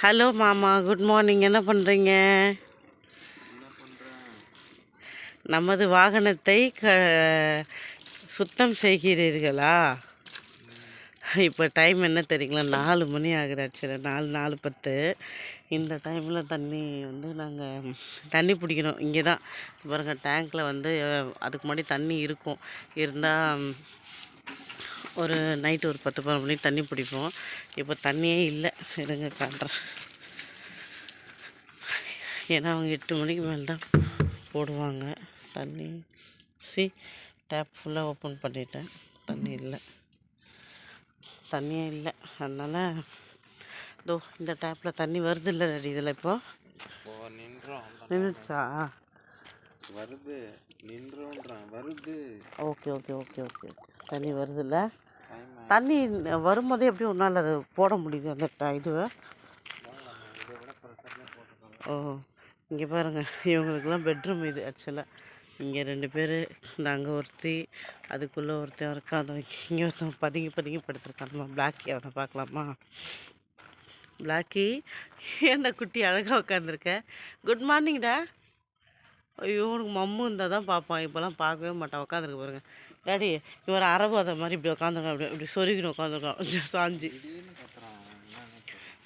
Hello மாமா. Good morning என்ன பண்ணுறீங்க நமது வாகனத்தை க சுத்தம் செய்கிறீர்களா? இப்போ டைம் என்ன தெரியுங்களா? நாலு மணி ஆகுது ஆக்சுவலாக நாலு நாலு பத்து. இந்த டைமில் தண்ணி வந்து நாங்கள் தண்ணி பிடிக்கணும். இங்கே தான் பாருங்கள் டேங்க்கில் வந்து அதுக்கு முன்னாடி தண்ணி இருக்கும். இருந்தால் ஒரு நைட்டு ஒரு பத்து பதினொரு மணிக்கு தண்ணி பிடிப்போம். இப்போ தண்ணியே இல்லை. இருங்க காட்டுறேன். ஏன்னா அவங்க எட்டு மணிக்கு மேலே தான் போடுவாங்க. தண்ணி சி டேப் ஃபுல்லாக ஓப்பன் பண்ணிட்டேன். தண்ணி இல்லை. தண்ணியே இல்லை. அதனால் இதோ இந்த டேப்பில் தண்ணி வருது இல்லை இதில் இப்போ? நின்றுச்சா? வருது. நின்றோன்றான். வருது. ஓகே ஓகே ஓகே ஓகே தண்ணி வருதுல்ல டைம் தண்ணி வரும்போதே எப்படி ஒரு அது போட முடியுது அந்த இதுவை ஓ இங்கே பாருங்கள் இவங்களுக்குலாம் பெட்ரூம் இது ஆக்சுவலாக இங்கே ரெண்டு பேர் இந்த அங்கே ஒருத்தி அதுக்குள்ளே ஒருத்தன் இருக்கா அந்த இங்கே ஒருத்தன் பதுங்கி பதுங்கி படுத்துருக்கான் நம்ம பிளாக்கி அவனை பார்க்கலாமா? பிளாக்கி என்ன குட்டி அழகாக உட்காந்துருக்க குட் மார்னிங்டா ஐயோ உனக்கு மம்மு இருந்தால் தான் பார்ப்பான். இப்போலாம் பார்க்கவே மாட்டான். உட்காந்துருக்க பாருங்க. டேடி இவர் அரபு மாதிரி இப்படி உட்காந்துருக்கான் அப்படி இப்படி சொருகின்னு உட்காந்துருக்கான் சாஞ்சி.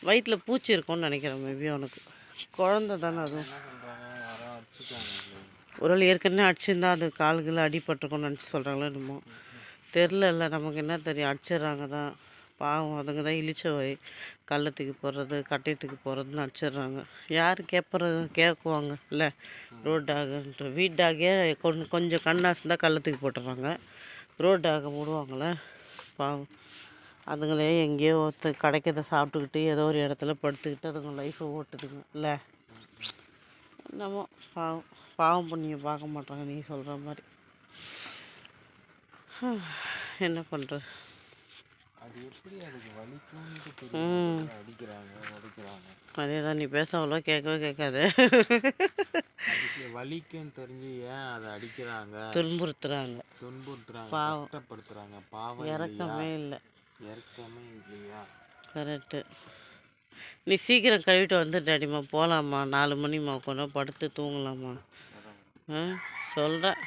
வயிற்றில் பூச்சி இருக்கும்னு நினைக்கிறேன் மேபி அவனுக்கு. குழந்த தானே அதுவும் ஒரு ஆள் ஏற்கனவே அடிச்சிருந்தா அது கால்கள் அடிபட்டிருக்கும்னு நினச்சி சொல்கிறாங்களோ என்னமோ. தெரில நமக்கு என்ன தெரியும்? அடிச்சிடுறாங்க தான். பாவம் அதுங்க தான் இழிச்சவை கள்ளத்துக்கு போடுறது கட்டைட்டுக்கு போகிறதுன்னு அடிச்சிடுறாங்க. யார் கேட்பறது கேட்குவாங்க இல்லை ரோட் டாகுன்ற வீட் டாகே கொஞ்சம் கொஞ்சம் கண்ணாசு தான் கள்ளத்துக்கு போட்டுடுறாங்க. ரோட் டாகை விடுவாங்களே பாவம். அதுங்களே எங்கேயோ ஒருத்த கிடைக்கிறத சாப்பிட்டுக்கிட்டு ஏதோ ஒரு இடத்துல படுத்துக்கிட்டு அதுங்க லைஃப்பை ஓட்டுதுங்க. இல்லை? என்னமோ பாவம். பாவம் புண்ணியம் பார்க்க மாட்டாங்க நீ சொல்கிற மாதிரி. என்ன பண்ணுறது அது எப்படி அதுக்கு வலிக்கும்னு. தெரியும் அடிக்கிறாங்க அடிக்கிறாங்க. அதே தான் நீ பேச அவ்வளோ கேட்கவே கேட்காது. வலிக்குன்னு தெரிஞ்சு ஏன் அதை அடிக்கிறாங்க? துன்புறுத்துறாங்க. துன்புறுத்துறாங்க பாவம். கஷ்டப்படுத்துறாங்க. பாவம் இறக்கமே இல்லை. இறக்கமே இல்லையா? கரெக்டு நீ சீக்கிரம் கழுவிட்டு வந்து டாடிம்மா போகலாமா நாலு மணிம்மா. கொஞ்சம் படுத்து தூங்கலாமா ஆ? சொல்கிறேன்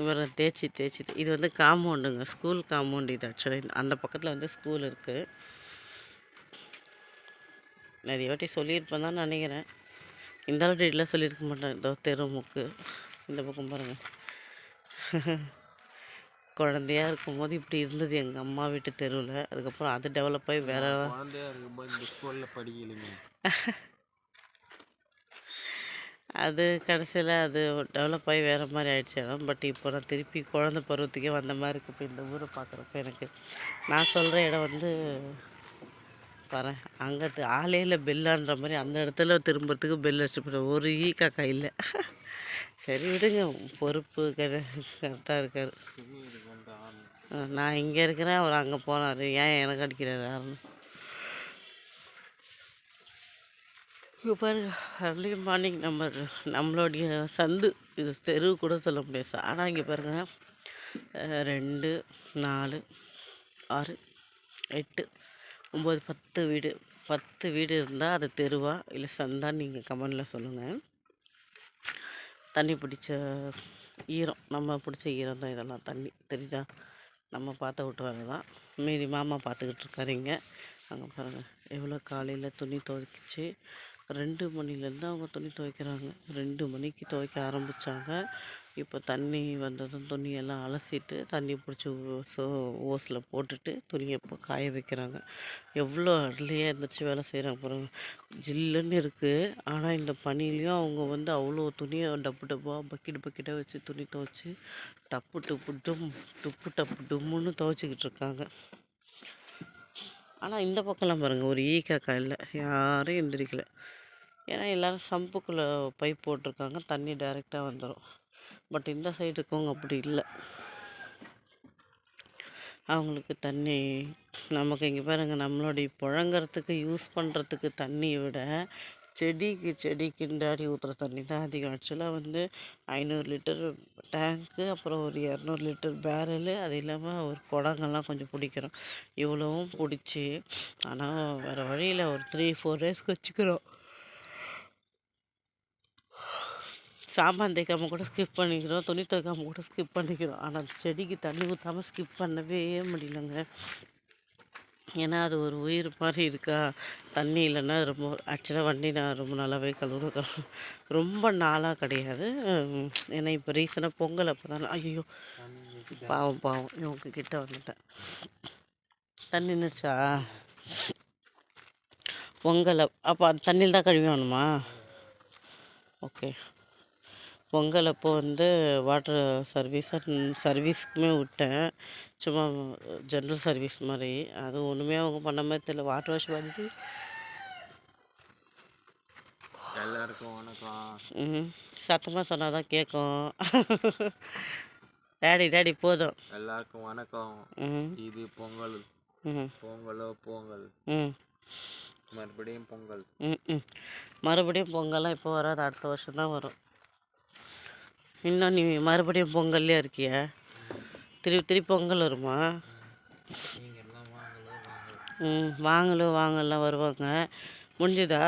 இவரை தேய்ச்சி தேய்ச்சி. இது வந்து காம்பவுண்டுங்க. ஸ்கூல் காம்பவுண்டு இது ஆக்சுவலி அந்த பக்கத்தில் வந்து ஸ்கூல் இருக்குது நிறைய வாட்டி சொல்லியிருப்பேன் தான் நினைக்கிறேன். இந்த அளவு டீட்டெயிலாக சொல்லியிருக்க மாட்டேன். இதோ தெருமுக்கு இந்த பக்கம் பாருங்கள் குழந்தையா இருக்கும்போது இப்படி இருந்தது எங்கள் அம்மா வீட்டு தெருவில். அதுக்கப்புறம் அது டெவலப் ஆகி வேற ஸ்கூலில் படிக்கலைங்க. அது கடைசியில் அது டெவலப் ஆகி வேறு மாதிரி ஆயிடுச்சு இடம் பட் இப்போ நான் திருப்பி குழந்த பருவத்துக்கே வந்த மாதிரி இருக்கு. இப்போ இந்த ஊரை பார்க்குறப்ப எனக்கு நான் சொல்கிற இடம் வந்து பாரு அங்கே ஆளே இல்லை பெல்லான்ற மாதிரி அந்த இடத்துல திரும்புறதுக்கு பெல் அடிச்சு போயிடும் ஒரு ஈ காக்கா இல்லை சரி விடுங்க. பொறுப்பு கரெக்டாக இருக்கார். நான் இங்கே இருக்கிறேன். அவர் அங்கே போனார் ஏன் எனக்கு அடிக்கிறாரு? யாருன்னு? இங்கே பாருங்க அர்லி மார்னிங் நம்ம நம்மளுடைய சந்து இது தெரு கூட சொல்ல முடியாது ஆனால் இங்கே பாருங்க ரெண்டு நாலு ஆறு எட்டு ஒம்பது பத்து வீடு. பத்து வீடு இருந்தால் அது தெருவா? இல்லை சந்தான்னு நீங்கள் கமெண்டில் சொல்லுங்கள் தண்ணி பிடிச்ச ஈரம் நம்ம பிடிச்ச ஈரம் தான் இதெல்லாம் தண்ணி. தெரியுதா? நம்ம பார்த்த விட்டு வரதான் மீறி மாமா பார்த்துக்கிட்டு இருக்காருங்க அங்கே பாருங்கள் எவ்வளோ காலையில் துணி துவைக்கிச்சு ரெண்டு மணிலேருந்து அவங்க துணி துவைக்கிறாங்க. ரெண்டு மணிக்கு துவைக்க ஆரம்பித்தாங்க இப்போ தண்ணி வந்ததும் துணியெல்லாம் அலசிட்டு தண்ணி பிடிச்சி ஓ ஓஸில் போட்டுட்டு துணியை இப்போ காய வைக்கிறாங்க. எவ்வளோ அடலையாக இருந்துச்சு வேலை செய்கிறாங்க பாருங்க. ஜில்லுன்னு இருக்குது ஆனால் இந்த பனிலையும் அவங்க வந்து அவ்வளோ துணியை டப்பு டப்பாக பக்கெட் பக்கெட்டாக வச்சு துணி துவைச்சி டப்பு டப்பு டும் டுப்பு டப்பு டும்முன்னு துவைச்சிக்கிட்டு இருக்காங்க. ஆனால் இந்த பக்கம்லாம் பாருங்கள் ஒரு ஈ காக்கா இல்லை யாரும் எந்திரிக்கலை. ஏன்னா எல்லோரும் சம்புக்குள்ளே பைப் போட்டிருக்காங்க. தண்ணி டைரெக்டாக வந்துடும் பட் இந்த சைடு இருக்கவங்க அப்படி இல்லை. அவங்களுக்கு தண்ணி நமக்கு இங்கே பாருங்கள் நம்மளுடைய புழங்குறதுக்கு யூஸ் பண்ணுறதுக்கு தண்ணியை விட செடிக்கு செடிக்கு கிண்டாடி ஊற்றுற தண்ணி தான் அதிகம். ஆக்சுவலாக வந்து ஐநூறு லிட்டர் டேங்க்கு அப்புறம் ஒரு இரநூறு லிட்டர் பேரலு அது இல்லாமல் ஒரு குடங்கள்லாம் கொஞ்சம் பிடிக்கிறோம். இவ்வளவும் பிடிச்சி ஆனால் வேறு வழியில் ஒரு த்ரீ ஃபோர் டேஸ்க்கு வச்சுக்கிறோம். சாம்பான் தேய்க்காமல் கூட ஸ்கிப் பண்ணிக்கிறோம் துணி துவைக்காமல் கூட ஸ்கிப் பண்ணிக்கிறோம். ஆனால் செடிக்கு தண்ணி ஊற்றாமல் ஸ்கிப் பண்ணவே முடியலங்க. ஏன்னா அது ஒரு உயிர் மாதிரி இருக்கா? தண்ணி இல்லைன்னா ரொம்ப ஆக்சுவலாக வண்டி நான் ரொம்ப நல்லாவே கழுவுற ரொம்ப நாளாக கிடையாது. ஏன்னா இப்போ ரீசனாக பொங்கல் அப்போ தான் ஐயோ பாவம் பாவம் இவங்க கிட்டே வந்துட்டேன். தண்ணி நின்றுச்சா பொங்கல் அப்போ அந்த தண்ணியில் தான் கழுவி வேணுமா ஓகே. பொங்கல் அப்போ வந்து வாட்டர் சர்வீஸ் சர்வீஸ்க்குமே விட்டேன். சும்மா ஜென்ரல் சர்வீஸ் மாதிரி. அது ஒன்றுமே அவங்க பண்ண மாதிரி தெரியல. வாட்டர் வாஷ் பண்ணிட்டு. எல்லாருக்கும் வணக்கம். ம் சத்தமாக சொன்னால் தான் கேட்கும் டேடி டேடி போதும். எல்லாருக்கும் வணக்கம். இது பொங்கல். பொங்கலோ பொங்கல். ம். மறுபடியும் பொங்கல். ம் ம் மறுபடியும் பொங்கல்லாம் இப்போ வராது. அடுத்த வருஷம் தான் வரும். இன்னும் நீ மறுபடியும் பொங்கல்லே இருக்கிய? திருப்பி திருப்பி பொங்கல் வருமா? ம் வாங்கலோ வாங்கலாம் வருவாங்க. முடிஞ்சுதா?